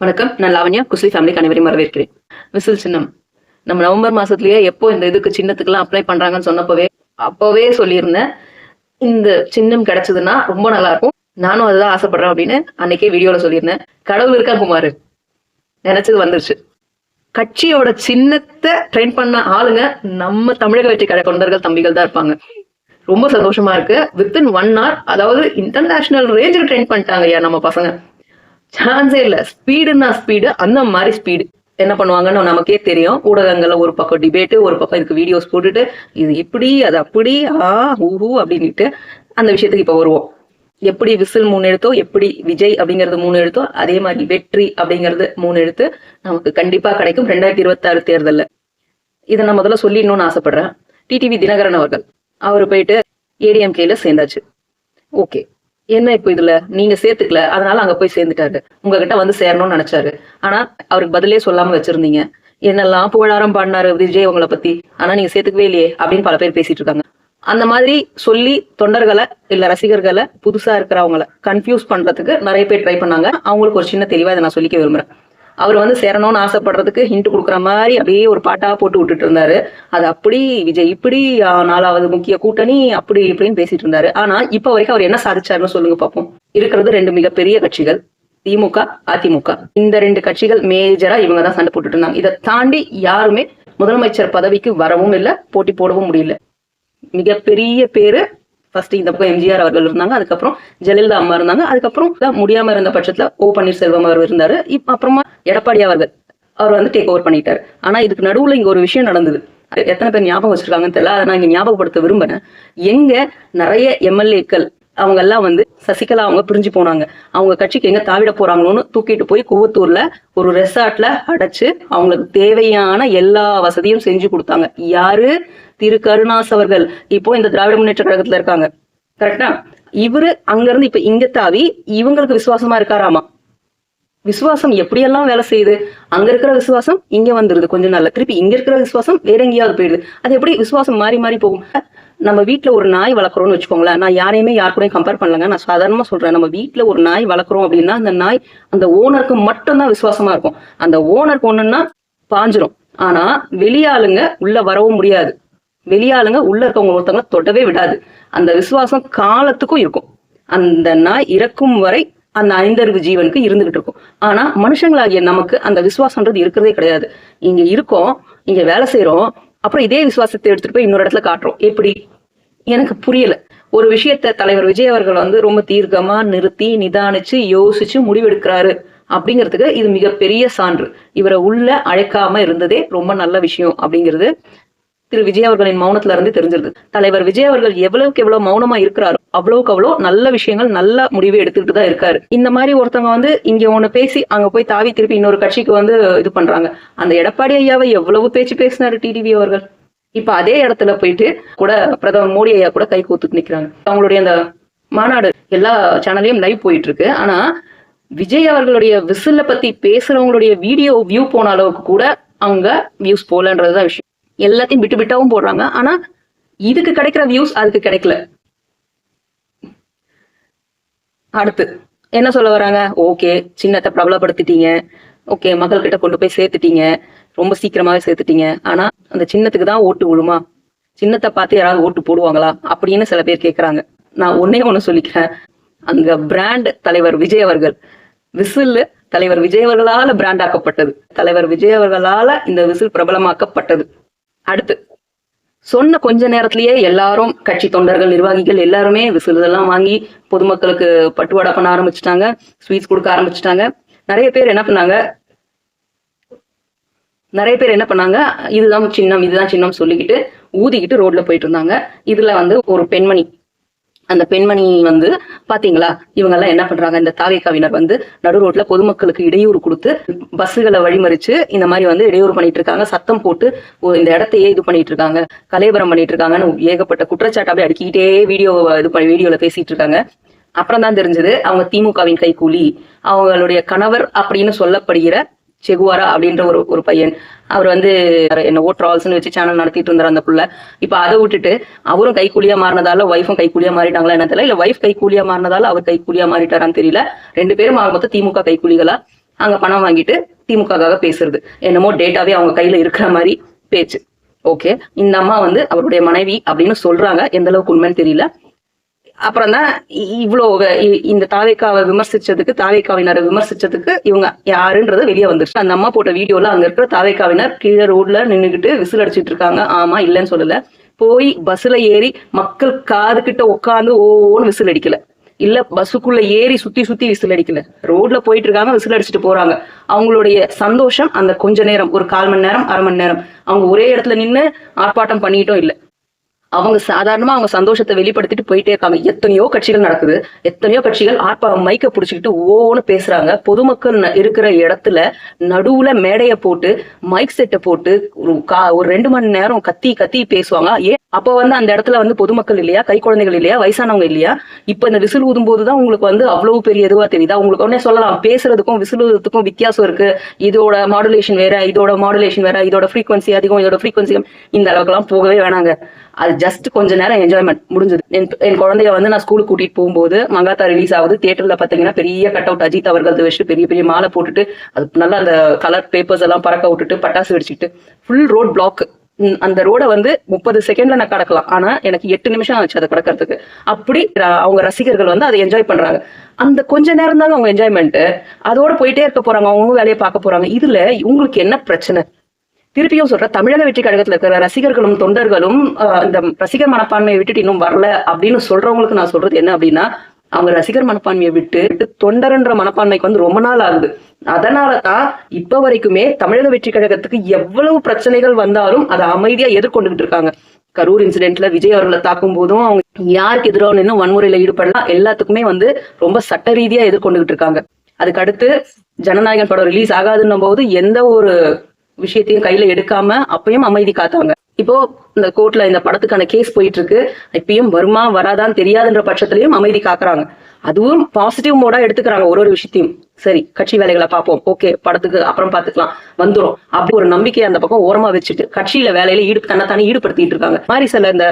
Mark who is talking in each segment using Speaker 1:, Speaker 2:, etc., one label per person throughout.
Speaker 1: வணக்கம். நான் லாவண்யா குஸ்லி ஃபேமிலிக்கு அனைவரையும் வரவேற்கிறேன். விசில் சின்னம் நம்ம நவம்பர் மாசத்துலயே எப்போ இந்த இதுக்கு சின்னத்துக்குலாம் அப்ளை பண்றாங்கன்னு சொன்னப்பவே அப்பவே சொல்லியிருந்தேன். இந்த சின்னம் கிடைச்சதுன்னா ரொம்ப நல்லா இருக்கும் நானும் அதுதான் ஆசைப்படுறேன் அப்படின்னு அன்னைக்கே வீடியோல சொல்லியிருந்தேன். கடவுள் இருக்கா குமார்? நினைச்சது வந்துருச்சு. கட்சியோட சின்னத்தை ட்ரெயின் பண்ண ஆளுங்க நம்ம தமிழக வெற்றி கழக தொண்டர்கள் தம்பிகள் தான் இருப்பாங்க. ரொம்ப சந்தோஷமா இருக்கு. வித்தின் ஒன் ஹவர் அதாவது இன்டர்நேஷனல் ரேஞ்சுக்கு ட்ரெயின் பண்ணிட்டாங்க ஐயா நம்ம பசங்க. சான்ஸே இல்ல. ஸ்பீடுன்னா ஸ்பீடு அந்த மாதிரி ஸ்பீடு என்ன பண்ணுவாங்கன்னு நமக்கே தெரியும். ஊடகங்கள்ல ஒரு பக்கம் டிபேட்டு ஒரு பக்கம் இதுக்கு வீடியோஸ் போட்டுட்டு இது இப்படி அது அப்படி ஆ ஊஹூ அப்படின்னுட்டு அந்த விஷயத்துக்கு இப்ப வருவோம். எப்படி விசில் மூணு எழுத்தோ எப்படி விஜய் அப்படிங்கிறது மூணு எழுத்தோ அதே மாதிரி வெற்றி அப்படிங்கிறது மூணு எழுத்து நமக்கு கண்டிப்பா கிடைக்கும் ரெண்டாயிரத்தி இருபத்தாறு தேர்தல்ல. இதை நான் முதல்ல சொல்லிடணும்னு ஆசைப்படுறேன். டிடிவி தினகரன் அவர்கள். அவர் போயிட்டு ஏடிஎம்கேல சேர்ந்தாச்சு. ஓகே என்ன இப்போ இதுல? நீங்க சேர்த்துக்கல. அதனால அங்க போய் சேர்ந்துட்டாரு. உங்ககிட்ட வந்து சேரணும்னு நினைச்சாரு. ஆனா அவருக்கு பதிலே சொல்லாம வச்சிருந்தீங்க. என்னெல்லாம் புகழாரம் பாடினாரு விஜய் உங்களை பத்தி? ஆனா நீங்க சேர்த்துக்கவே இல்லையே அப்படின்னு பல பேர் பேசிட்டு இருக்காங்க. அந்த மாதிரி சொல்லி தொண்டர்களை இல்ல ரசிகர்களை புதுசா இருக்கிறவங்கள கன்ஃபியூஸ் பண்றதுக்கு நிறைய பேர் ட்ரை பண்ணாங்க. அவங்களுக்கு ஒரு சின்ன தெளிவா இதை நான் சொல்லிக்க விரும்புறேன். அவர் வந்து சேரணும்னு ஆசைப்படுறதுக்கு ஹிண்ட் கொடுக்குற மாதிரி அப்படியே ஒரு பாட்டா போட்டு விட்டுட்டு இருந்தாரு. அது அப்படி விஜய் இப்படி நாலாவது முக்கிய கூட்டணி அப்படி இப்படின்னு பேசிட்டு இருந்தாரு. ஆனா இப்ப வரைக்கும் அவர் என்ன சாதிச்சாருன்னு சொல்லுங்க பார்ப்போம் இருக்கிறது ரெண்டு மிகப்பெரிய கட்சிகள் திமுக அதிமுக. இந்த ரெண்டு கட்சிகள் மேஜரா இவங்க தான் சண்டை போட்டுட்டு இருந்தாங்க. இதை தாண்டி யாருமே முதலமைச்சர் பதவிக்கு வரவும் இல்லை போட்டி போடவும் முடியல. மிகப்பெரிய பேரு ஃபர்ஸ்ட் இந்த பக்கம் எம்ஜிஆர் அவர்கள் இருந்தாங்க அதுக்கப்புறம் ஜெயலலிதா அம்மா இருந்தாங்க அதுக்கப்புறம் முடியாம இருந்த பட்சத்துல ஓ பன்னீர்செல்வம் அவர் இருந்தாரு. அப்புறமா எடப்பாடி அவர்கள் அவர் வந்து டேக் ஓவர் பண்ணிட்டாரு. ஆனா இதுக்கு நடுவுல இங்க ஒரு விஷயம் நடந்தது. எத்தனை பேர் ஞாபகம் வச்சிருக்காங்கன்னு தெரியல. அதை நான் இங்க ஞாபகப்படுத்த விரும்புறேன். எங்க நிறைய எம்எல்ஏக்கள் அவங்க எல்லாம் வந்து சசிகலா அவங்க பிரிஞ்சு போனாங்க. அவங்க கட்சிக்கு எங்க தாவிட போறாங்களோன்னு தூக்கிட்டு போய் குவத்தூர்ல ஒரு ரெசார்ட்ல அடைச்சு அவங்களுக்கு தேவையான எல்லா வசதியும் செஞ்சு கொடுத்தாங்க. யாரு? திரு கருணாஸ் அவர்கள். இப்போ இந்த திராவிட முன்னேற்ற கழகத்துல இருக்காங்க. கரெக்டா இவரு அங்க இருந்து இப்ப இங்க தாவி இவங்களுக்கு விசுவாசமா இருக்காராமா? விசுவாசம் எப்படியெல்லாம் வேலை செய்யுது? அங்க இருக்கிற விசுவாசம் இங்க வந்துருது கொஞ்சம் நாள்ல. திருப்பி இங்க இருக்கிற விசுவாசம் வேற எங்கேயாவது போயிடுது. அது எப்படி விசுவாசம் மாறி மாறி போகும்? நம்ம வீட்டில் ஒரு நாய் வளர்க்குறோம்னு வச்சுக்கோங்களேன். நான் யாரையுமே யார் கூடயும் கம்பேர் பண்ணலங்க. நான் சாதாரணமா சொல்றேன். நம்ம வீட்ல ஒரு நாய் வளர்க்குறோம் அப்படின்னா அந்த நாய் அந்த ஓனருக்கு மட்டும்தான் விசுவாசமா இருக்கும். அந்த ஓனருக்கு ஒன்றுன்னா பாஞ்சிரும். ஆனா வெளியாளுங்க உள்ள வரவும் முடியாது. வெளியாளுங்க உள்ள இருக்கவங்க ஒருத்தவங்க தொடவே விடாது. அந்த விசுவாசம் காலத்துக்கும் இருக்கும். அந்த நாய் இறக்கும் வரை அந்த ஐந்தறிவு ஜீவனுக்கு இருந்துகிட்டு இருக்கும். ஆனா மனுஷங்களாகிய நமக்கு அந்த விசுவாசம்ன்றது இருக்கிறதே கிடையாது. இங்க இருக்கோம் இங்க வேலை செய்யறோம் அப்புறம் இதே விசுவாசத்தை எடுத்துட்டு போய் இன்னொரு இடத்துல காட்டுறோம். எப்படி? எனக்கு புரியல. ஒரு விஷயத்த தலைவர் விஜய் அவர்கள் வந்து ரொம்ப தீர்க்கமா நிறுத்தி நிதானிச்சு யோசிச்சு முடிவெடுக்கிறாரு அப்படிங்கிறதுக்கு இது மிகப்பெரிய சான்று. இவரை உள்ள அழைக்காம இருந்ததே ரொம்ப நல்ல விஷயம் அப்படிங்கிறது திரு விஜய் அவர்களின் மௌனத்துல இருந்து தெரிஞ்சிருது. தலைவர் விஜய் அவர்கள் எவ்வளவுக்கு எவ்வளவு மௌனமா இருக்கிறாரோ அவ்வளவுக்கு அவ்வளோ நல்ல விஷயங்கள் நல்ல முடிவு எடுத்துக்கிட்டு தான் இருக்காரு. இந்த மாதிரி ஒருத்தவங்க வந்து இங்க ஒண்ணு பேசி அங்க போய் தாவி திருப்பி இன்னொரு கட்சிக்கு வந்து இது பண்றாங்க. அந்த எடப்பாடி ஐயாவை எவ்வளவு பேச்சு பேசினாரு டிடிவி அவர்கள்? இப்ப அதே இடத்துல போயிட்டு கூட பிரதமர் மோடி ஐயா கூட கை கூத்துட்டு நிக்கிறாங்க. அவங்களுடைய அந்த மாநாடு எல்லா சேனல்லையும் லைவ் போயிட்டு இருக்கு ஆனா விஜய் அவர்களுடைய விசில பத்தி பேசுறவங்களுடைய வீடியோ வியூ போன அளவுக்கு கூட அவங்க வியூஸ் போலன்றதுதான் விஷயம். எல்லாத்தையும் விட்டு விட்டாவும் போடுறாங்க. ஆனா இதுக்கு கிடைக்கிற வியூஸ் அதுக்கு கிடைக்கல. அடுத்து என்ன சொல்ல வராங்க? ஓகே சின்னத்தை பிரபலப்படுத்திட்டீங்க. ஓகே மக்கள் கிட்ட கொண்டு போய் சேர்த்துட்டீங்க. ரொம்ப சீக்கிரமாவே சேர்த்துட்டீங்க ஆனா அந்த சின்னத்துக்கு தான் ஓட்டு விழுமா? சின்னத்தை பார்த்து யாராவது ஓட்டு போடுவாங்களா? அப்படின்னு சில பேர் கேட்கறாங்க நான் ஒன்னே ஒண்ணு சொல்லிக்கிறேன். அங்க பிராண்ட் தலைவர் விஜய் அவர்கள் விசில் தலைவர் விஜய் அவர்களால பிராண்ட் ஆக்கப்பட்டது. தலைவர் விஜய் அவர்களால இந்த விசில் பிரபலமாக்கப்பட்டது. அடுத்து சொன்ன கொஞ்ச நேரத்திலேயே எல்லாரும் கட்சி தொண்டர்கள் நிர்வாகிகள் எல்லாருமே விசில் இதெல்லாம் வாங்கி பொதுமக்களுக்கு பட்டுவாடா பண்ண ஆரம்பிச்சிட்டாங்க ஸ்வீட்ஸ் கொடுக்க ஆரம்பிச்சிட்டாங்க. நிறைய பேர் என்ன பண்ணாங்க? நிறைய பேர் என்ன பண்ணாங்க இதுதான் சின்னம் இதுதான் சின்னம் சொல்லிக்கிட்டு ஊதிக்கிட்டு ரோட்ல போயிட்டு இருந்தாங்க. இதுல வந்து ஒரு பெண்மணி அந்த பெண்மணி வந்து பாத்தீங்களா இவங்க எல்லாம் என்ன பண்றாங்க இந்த தாவேக்காவினர் வந்து நடு ரோட்ல பொதுமக்களுக்கு இடையூறு கொடுத்து பஸ்ஸுகளை வழிமறிச்சு இந்த மாதிரி வந்து இடையூறு பண்ணிட்டு இருக்காங்க. சத்தம் போட்டு இந்த இடத்தையே இது பண்ணிட்டு இருக்காங்க. கலேபரம் பண்ணிட்டு இருக்காங்கன்னு ஏகப்பட்ட குற்றச்சாட்டு அப்படியே அடுக்கிட்டே வீடியோ இது பண்ணி வீடியோல பேசிட்டு இருக்காங்க. அப்புறம் தான் தெரிஞ்சது அவங்க திமுகவின் கைக்கூலி அவங்களுடைய கணவர் அப்படின்னு சொல்லப்படுகிற செகுவாரா அப்படின்ற ஒரு ஒரு பையன். அவர் வந்து என்ன ஓ ட்ரால்ஸ்னு வச்சு சேனல் நடத்திட்டு இருந்தார் அந்த புள்ள. இப்ப அதை விட்டுட்டு அவரும் கைக்கூலியா மாறினதால ஒய்ஃபும் கைக்கூலியா மாறிட்டாங்களா என்ன தெரியல. இல்ல ஒய்ஃப் கைக்கூலியா மாறினதால அவர் கைக்கூலியா மாறிட்டாரான்னு தெரியல. ரெண்டு பேரும் ஆக மொத்தம் திமுக கைக்கூலிகளா அங்க பணம் வாங்கிட்டு திமுகக்காக பேசுறது. என்னமோ டேட்டாவே அவங்க கையில இருக்கிற மாதிரி பேச்சு. ஓகே இந்த அம்மா வந்து அவருடைய மனைவி அப்படின்னு சொல்றாங்க. எந்த அளவுக்கு உண்மைன்னு தெரியல. அப்புறம் தான் இவ்வளோ இந்த தாவேக்காவை விமர்சிச்சதுக்கு தாவேக்காவினரை விமர்சிச்சதுக்கு இவங்க யாருன்றது வெளியே வந்துருச்சு. அந்த அம்மா போட்ட வீடியோல அங்க இருக்கிற தாவேக்காவினர் கீழே ரோட்ல நின்னுகிட்டு விசில் அடிச்சிட்டு இருக்காங்க. ஆமா இல்லைன்னு சொல்லல. போய் பஸ்ல ஏறி மக்கள் காது கிட்ட உட்காந்து ஓன்னு விசில் அடிக்கல. இல்ல பஸ்ஸுக்குள்ள ஏறி சுத்தி சுத்தி விசில் அடிக்கல. ரோட்ல போயிட்டு இருக்காங்க விசில் அடிச்சுட்டு போறாங்க. அவங்களுடைய சந்தோஷம் அந்த கொஞ்ச நேரம் ஒரு கால் மணி நேரம் அரை மணி நேரம். அவங்க ஒரே இடத்துல நின்னு ஆர்ப்பாட்டம் பண்ணிட்டும் இல்ல. அவங்க சாதாரணமா அவங்க சந்தோஷத்தை வெளிப்படுத்திட்டு போயிட்டே இருக்காங்க எத்தனையோ கட்சிகள் நடக்குது. எத்தனையோ கட்சிகள் ஆர்ப்பா மைக்க பிடிச்சிக்கிட்டு ஓன்னு பேசுறாங்க. பொதுமக்கள் இருக்கிற இடத்துல நடுவுல மேடைய போட்டு மைக் செட்டை போட்டு ஒரு கா- ஒரு ரெண்டு மணி நேரம் கத்தி கத்தி பேசுவாங்க. ஏன் அப்ப வந்து அந்த இடத்துல வந்து பொதுமக்கள் இல்லையா? கை குழந்தைகள் இல்லையா? வயசானவங்க இல்லையா? இப்ப இந்த விசில் ஊதும் போதுதான் உங்களுக்கு வந்து அவ்வளவு பெரிய இதுவா தெரியுதா? உங்களுக்கு உடனே சொல்லலாம். பேசுறதுக்கும் விசில் ஊதுறதுக்கும் வித்தியாசம் இருக்கு. இதோட மாடுலேஷன் வேற இதோட மாடுலேஷன் வேற இதோட ஃப்ரீக்வன்சி அதிகம் இதோட ஃப்ரீக்வன்சி இந்த அளவுக்குலாம் போகவே வேணாங்க. அது ஜஸ்ட் கொஞ்ச நேரம் என்ஜாய்மெண்ட் முடிஞ்சது. என் என் குழந்தைய வந்து நான் ஸ்கூலுக்கு கூட்டிட்டு போகும்போது மங்காத்தா ரிலீஸ் ஆகுது. தியேட்டர்ல பாத்தீங்கன்னா பெரிய கட் அவுட் அஜித் அவர்கள் வச்சுட்டு பெரிய பெரிய மாலை போட்டுட்டு அது நல்லா அந்த கலர் பேப்பர்ஸ் எல்லாம் பறக்க விட்டுட்டு பட்டாசு வெடிச்சிட்டு ஃபுல் ரோட் பிளாக் அந்த ரோட வந்து முப்பது செகண்ட்ல நான் கடக்கலாம். ஆனா எனக்கு எட்டு நிமிஷம் ஆச்சு அதை கடக்கிறதுக்கு. அப்படி அவங்க ரசிகர்கள் வந்து அதை என்ஜாய் பண்றாங்க. அந்த கொஞ்ச நேரம் தாங்க அவங்க என்ஜாய்மெண்ட் அதோட போயிட்டே இருக்க போறாங்க. அவங்க வேலையை பார்க்க போறாங்க. இதுல உங்களுக்கு என்ன பிரச்சனை? திருப்பியும் சொல்ற தமிழக வெற்றி கழகத்துல இருக்கிற ரசிகர்களும் தொண்டர்களும் அந்த இந்த ரசிகர் மனப்பான்மையை விட்டுட்டு இன்னும் வரல அப்படின்னு சொல்றவங்களுக்கு நான் சொல்றது என்ன அப்படின்னா அவங்க ரசிகர் மனப்பான்மையை விட்டு விட்டு தொண்டர்ன்ற மனப்பான்மைக்கு வந்து ரொம்ப நாள் ஆகுது. அதனால தான் இப்ப வரைக்குமே தமிழக வெற்றி கழகத்துக்கு எவ்வளவு பிரச்சனைகள் வந்தாலும் அதை அமைதியா எதிர்கொண்டுகிட்டு இருக்காங்க. கரூர் இன்சிடென்ட்ல விஜய் அவர்களை தாக்கும் போதும் அவங்க யாருக்கு எதிராக நின்று வன்முறையில ஈடுபடலாம் எல்லாத்துக்குமே வந்து ரொம்ப சட்ட ரீதியா எதிர்கொண்டுகிட்டு இருக்காங்க. அதுக்கு அடுத்து ஜனநாயகன் படம் ரிலீஸ் ஆகாதுன்னும் போது எந்த ஒரு விஷயத்தையும் கையில எடுக்காம அப்பயும் அமைதி காத்தாங்க. இப்போ இந்த கோர்ட்ல இந்த படத்துக்கான கேஸ் போயிட்டு இருக்கு இப்பயும் வருமா வராதான்னு தெரியாதுன்ற பட்சத்திலயும் அமைதி காக்குறாங்க. அதுவும் பாசிட்டிவ் மோடா எடுத்துக்கிறாங்க ஒரு ஒரு விஷயத்தையும். சரி கட்சி வேலைகளை பார்ப்போம். ஓகே படத்துக்கு அப்புறம் பார்த்துக்கலாம். வந்துரும். அப்படி ஒரு நம்பிக்கையை அந்த பக்கம் ஓரமா வச்சுட்டு கட்சியில வேலையில ஈடு தன்னைத்தானே ஈடுபடுத்திட்டு இருக்காங்க. மாதிரி சில இந்த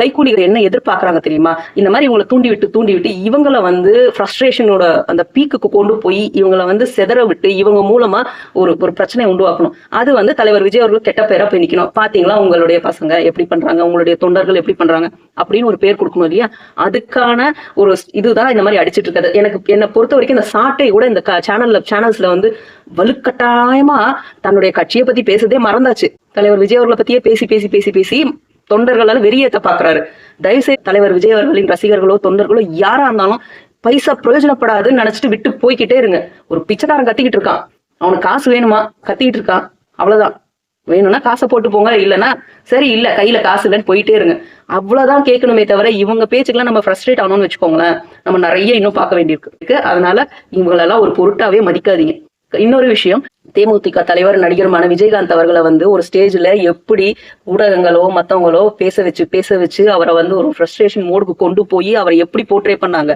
Speaker 1: கைக்கூலிகள் என்ன எதிர்பார்க்கறாங்க தெரியுமா? இந்த மாதிரி இவங்களை தூண்டி விட்டு தூண்டி விட்டு இவங்கள வந்து ஃப்ரஸ்ட்ரேஷனோட அந்த பீக்குக்கு கொண்டு போய் இவங்கள வந்து செதற விட்டு இவங்க மூலமா ஒரு ஒரு பிரச்சனையை உண்டுவாக்கணும் அது வந்து தலைவர் விஜய் அவர்கள் கெட்ட பேரா போய் நிக்கணும். பாத்தீங்களா? உங்களுடைய பசங்க எப்படி பண்றாங்க? உங்களுடைய தொண்டர்கள் எப்படி பண்றாங்க? அப்படின்னு ஒரு பேர் கொடுக்கணும் இல்லையா? அதுக்கான ஒரு இதுதான் இந்த மாதிரி அடிச்சிட்டு இருக்காது எனக்கு என்னை பொறுத்த வரைக்கும் இந்த சாட்டை கூட இந்த சேனல்ல சேனல்ஸ்ல வந்து வலுக்கட்டாயமா தன்னுடைய கட்சியை பத்தி பேசுறதே மறந்தாச்சு. தலைவர் விஜய் அவர்களை பத்தியே பேசி பேசி பேசி பேசி தொண்டர்களால வெறியேற்ற பாக்குறாரு. தயவுசெய்து தலைவர் விஜய் அவர்களின் ரசிகர்களோ தொண்டர்களோ யாரா இருந்தாலும் பைசா பிரயோஜனப்படாதுன்னு நினைச்சிட்டு விட்டு போய்கிட்டே இருங்க. ஒரு பிச்சைக்காரன் கத்திக்கிட்டு இருக்கான். அவனுக்கு காசு வேணுமா? கத்திக்கிட்டு இருக்கான். அவ்வளவுதான். வேணும்னா காசை போட்டு போங்க இல்லைன்னா சரி இல்ல கையில காசு இல்லைன்னு போயிட்டே இருங்க. அவ்வளவுதான் கேட்கணுமே தவிர இவங்க பேச்சுக்கெல்லாம் நம்ம ஃப்ரஸ்ட்ரேட் ஆகணும்னு வச்சுக்கோங்களேன். நம்ம நிறைய இன்னும் பார்க்க வேண்டியிருக்கு. அதனால இவங்களெல்லாம் ஒரு பொருட்டாவே மதிக்காதீங்க. இன்னொரு விஷயம் தேமுதிக தலைவர் நடிகருமான விஜயகாந்த் அவர்களை வந்து ஒரு ஸ்டேஜ்ல எப்படி ஊடகங்களோ மத்தவங்களோ பேச வச்சு பேச வச்சு அவரை வந்து ஒரு ஃப்ரஸ்ட்ரேஷன் மோடுக்கு கொண்டு போய் அவரை எப்படி போர்ட்ரே பண்ணாங்க.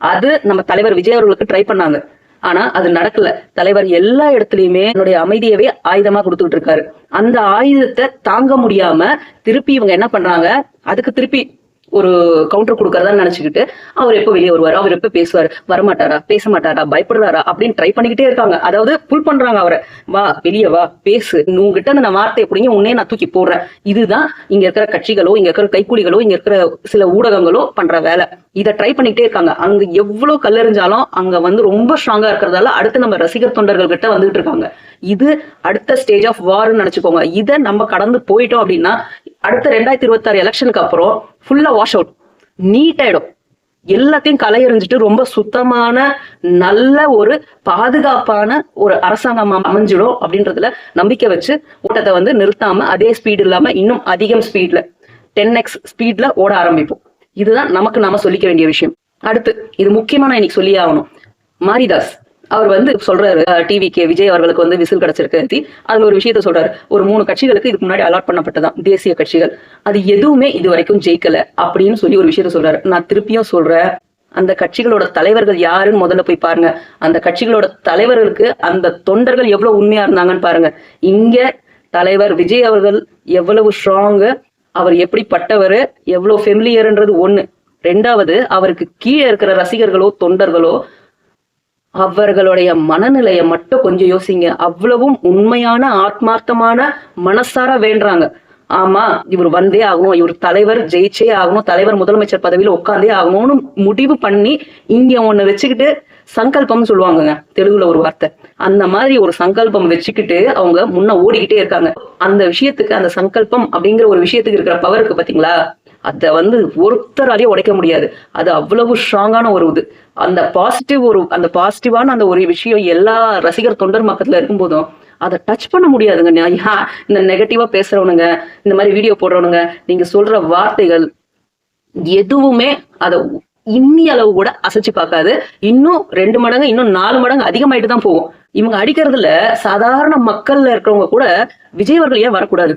Speaker 1: அது நம்ம தலைவர் விஜய் அவர்களுக்கு ட்ரை பண்ணாங்க. ஆனா அது நடக்கல. தலைவர் எல்லா இடத்துலயுமே என்னுடைய அமைதியவே ஆயுதமா கொடுத்துட்டு இருக்காரு. அந்த ஆயுதத்தை தாங்க முடியாம திருப்பி இவங்க என்ன பண்றாங்க? அதுக்கு திருப்பி ஒரு கவுண்டர் கொடுக்கறதா நினைச்சுக்கிட்டு அவர் எப்போ வெளியே வருவார்? அவர் எப்போ பேசுவார்? வரமாட்டாரா? பேச மாட்டாரா பயப்படுறாரா? அப்படின்னு ட்ரை பண்ணிக்கிட்டே இருக்காங்க. அதாவது புல் பண்றாங்க அவரை. வா வெளியே வா பேசு. உங்ககிட்ட அந்த நான் வார்த்தை எப்படிங்க உன்னே நான் தூக்கி போடுறேன். இதுதான் இங்க இருக்கிற கட்சிகளோ இங்க இருக்கிற கைக்கூலிகளோ இங்க இருக்கிற சில ஊடகங்களோ பண்ற வேலை. இதை ட்ரை பண்ணிக்கிட்டே இருக்காங்க. அங்க எவ்வளவு கல்லெறிஞ்சாலும் அங்க வந்து ரொம்ப ஸ்ட்ராங்கா இருக்கிறதால அடுத்து நம்ம ரசிகர் தொண்டர்கள் கிட்ட வந்துட்டு இருக்காங்க. இது அடுத்த ஸ்டேஜ் ஆஃப் வார்னு நினைச்சுக்கோங்க. இதை நம்ம கடந்து போயிட்டோம் அப்படின்னா அடுத்த ரெண்டாயிரத்தி இருபத்தாறு எலெக்ஷனுக்கு அப்புறம் ஃபுல்லா வாஷ் அவுட் நீட் ஆயிடும். எல்லாத்தையும் கலையறிஞ்சிட்டு ரொம்ப சுத்தமான நல்ல ஒரு பாதுகாப்பான ஒரு அரசாங்கம் அமைஞ்சிடும் அப்படின்றதுல நம்பிக்கை வச்சு ஓட்டத்தை வந்து நிறுத்தாம அதே ஸ்பீடு இல்லாம இன்னும் அதிகம் ஸ்பீட்ல டென் எக்ஸ் ஸ்பீட்ல ஓட ஆரம்பிப்போம். இதுதான் நமக்கு நாம சொல்லிக்க வேண்டிய விஷயம். அடுத்து இது முக்கியமா நான் இன்னைக்கு சொல்லியே ஆகணும். மாரிதாஸ். அவர் வந்து சொல்றாரு டிவி கே விஜய் அவர்களுக்கு வந்து விசில் கிடைச்சிருக்கு. அதுல ஒரு விஷயத்த சொல்றாரு. ஒரு மூணு கட்சிகளுக்கு இதுக்கு முன்னாடி அலாட் பண்ணப்பட்டதான் தேசிய கட்சிகள். அது எதுவுமே இது வரைக்கும் ஜெயிக்கல அப்படின்னு சொல்லி ஒரு விஷயத்த சொல்றாரு. நான் திருப்பியும் சொல்றேன். அந்த கட்சிகளோட தலைவர்கள் யாருன்னு முதல்ல போய் பாருங்க. அந்த கட்சிகளோட தலைவர்களுக்கு அந்த தொண்டர்கள் எவ்வளவு உண்மையா இருந்தாங்கன்னு பாருங்க. இங்க தலைவர் விஜய் அவர்கள் எவ்வளவு ஸ்ட்ராங்கு அவர் எப்படிப்பட்டவர் எவ்வளவு ஃபெமிலியர்ன்றது ஒண்ணு. ரெண்டாவது அவருக்கு கீழே இருக்கிற ரசிகர்களோ தொண்டர்களோ அவர்களுடைய மனநிலையை மட்டும் கொஞ்சம் யோசிங்க. அவ்வளவும் உண்மையான ஆத்மார்த்தமான மனசார வேண்டாங்க ஆமா இவர் வந்தே ஆகணும். இவர் தலைவர் ஜெயிச்சே ஆகணும். தலைவர் முதலமைச்சர் பதவியில உட்காந்தே ஆகணும்னு முடிவு பண்ணி இங்க ஒண்ணு வச்சுக்கிட்டு சங்கல்பம்னு சொல்லுவாங்கங்க தெலுங்குல ஒரு வார்த்தை. அந்த மாதிரி ஒரு சங்கல்பம் வச்சுக்கிட்டு அவங்க முன்ன ஓடிக்கிட்டே இருக்காங்க. அந்த விஷயத்துக்கு அந்த சங்கல்பம் அப்படிங்கிற ஒரு விஷயத்துக்கு இருக்கிற பவருக்கு பாத்தீங்களா? அதை வந்து ஒருத்தராலேயே உடைக்க முடியாது. அது அவ்வளவு ஸ்ட்ராங்கான ஒரு இது. அந்த பாசிட்டிவ் ஒரு அந்த பாசிட்டிவான அந்த ஒரு விஷயம் எல்லா ரசிகர் தொண்டர் மக்கத்துல இருக்கும்போதும் அதை டச் பண்ண முடியாதுங்க. இந்த நெகட்டிவா பேசுறவனுங்க இந்த மாதிரி வீடியோ போடுறவனுங்க நீங்க சொல்ற வார்த்தைகள் எதுவுமே அதை இன்னி அளவு கூட அசைச்சு பார்க்காது. இன்னும் ரெண்டு மடங்கு இன்னும் நாலு மடங்கு அதிகமாயிட்டு தான் போகும். இவங்க அடிக்கிறதுல சாதாரண மக்கள்ல இருக்கிறவங்க கூட விஜய் அவர்கள் ஏன் வரக்கூடாது?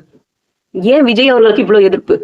Speaker 1: ஏன் விஜய் அவர்களுக்கு இவ்வளவு எதிர்ப்பு?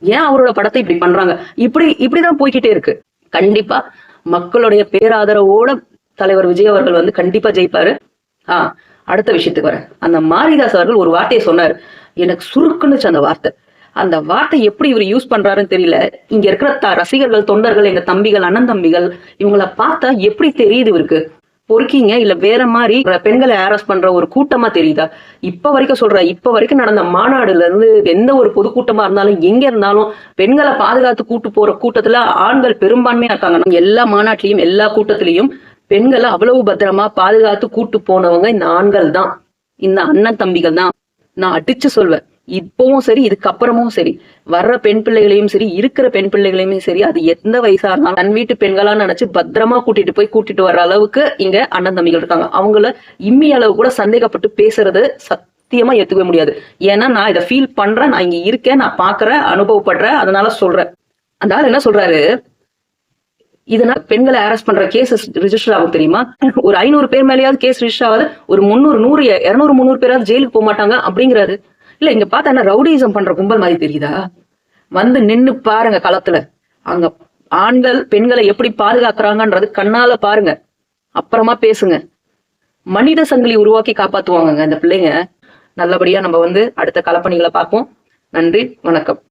Speaker 1: ஏன் அவரோட படத்தை இப்படி பண்றாங்க? இப்படி இப்படிதான் போய்க்கிட்டே இருக்கு. கண்டிப்பா மக்களுடைய பேராதரவோட தலைவர் விஜய் அவர்கள் வந்து கண்டிப்பா ஜெயிப்பாரு. ஆஹ் அடுத்த விஷயத்துக்கு வரேன். அந்த மாரிதாஸ் அவர்கள் ஒரு வார்த்தையை சொன்னார். எனக்கு சுருக்குன்னுச்சு அந்த வார்த்தை. அந்த வார்த்தை எப்படி இவர் யூஸ் பண்றாருன்னு தெரியல. இங்க இருக்கிற ரசிகர்கள் தொண்டர்கள் எங்க தம்பிகள் அண்ணன் தம்பிகள் இவங்கள பார்த்தா எப்படி தெரியுது இவருக்கு? பொறுக்கீங்க? இல்ல வேற மாதிரி பெண்களை ஹேரஸ் பண்ற ஒரு கூட்டமா தெரியுதா? இப்ப வரைக்கும் சொல்ற இப்ப வரைக்கும் நடந்த மாநாடுல இருந்து எந்த ஒரு பொதுக்கூட்டமா இருந்தாலும் எங்க இருந்தாலும் பெண்களை பாதுகாத்து கூட்டு போற கூட்டத்துல ஆண்கள் பெரும்பான்மையா இருக்காங்க. எல்லா மாநாட்டிலையும் எல்லா கூட்டத்திலையும் பெண்களை அவ்வளவு பத்திரமா பாதுகாத்து கூட்டு போனவங்க இந்த ஆண்கள் தான். இந்த அண்ணன் தம்பிகள் தான். நான் அடிச்சு சொல்வேன். இப்பவும் சரி இதுக்கப்புறமும் சரி வர்ற பெண் பிள்ளைகளையும் சரி இருக்கிற பெண் பிள்ளைகளையுமே சரி அது எந்த வயசா இருந்தாலும் தன் வீட்டு பெண்களா நினைச்சு பத்திரமா கூட்டிட்டு போய் கூட்டிட்டு வர்ற அளவுக்கு இங்க அண்ணன் தம்பிகள் இருக்காங்க. அவங்கள இம்மி அளவு கூட சந்தேகப்பட்டு பேசுறது சத்தியமா ஏத்துக்கவே முடியாது. ஏன்னா நான் இதை ஃபீல் பண்றேன் நான் இங்க இருக்கேன் நான் பாக்குறேன் அனுபவப்படுறேன் அதனால சொல்றேன். அந்த ஆள் என்ன சொல்றாரு? இதனால பெண்களை அரெஸ்ட் பண்ற கேசஸ் ரிஜிஸ்டர் ஆகும் தெரியுமா? ஒரு ஐநூறு பேர் மேலேயாவது கேஸ் ரிஜிஸ்டர் ஆகாது ஒரு முந்நூறு நூறு இரநூறு முந்நூறு பேராவது ஜெயிலுக்கு போக மாட்டாங்க அப்படிங்கிறாரு. இல்ல இங்க பார்த்தா என்ன ரவுடிசம் பண்ற கும்பல் மாதிரி தெரியுதா? வந்து நின்னு பாருங்க களத்துல. அங்க ஆண்கள் பெண்களை எப்படி பாதுகாக்கிறாங்கன்றது கண்ணால பாருங்க. அப்புறமா பேசுங்க. மனித சங்கிலி உருவாக்கி காப்பாத்துவாங்க இந்த பிள்ளைங்க. நல்லபடியா நம்ம வந்து அடுத்த களப்பணிகளை பார்ப்போம். நன்றி வணக்கம்.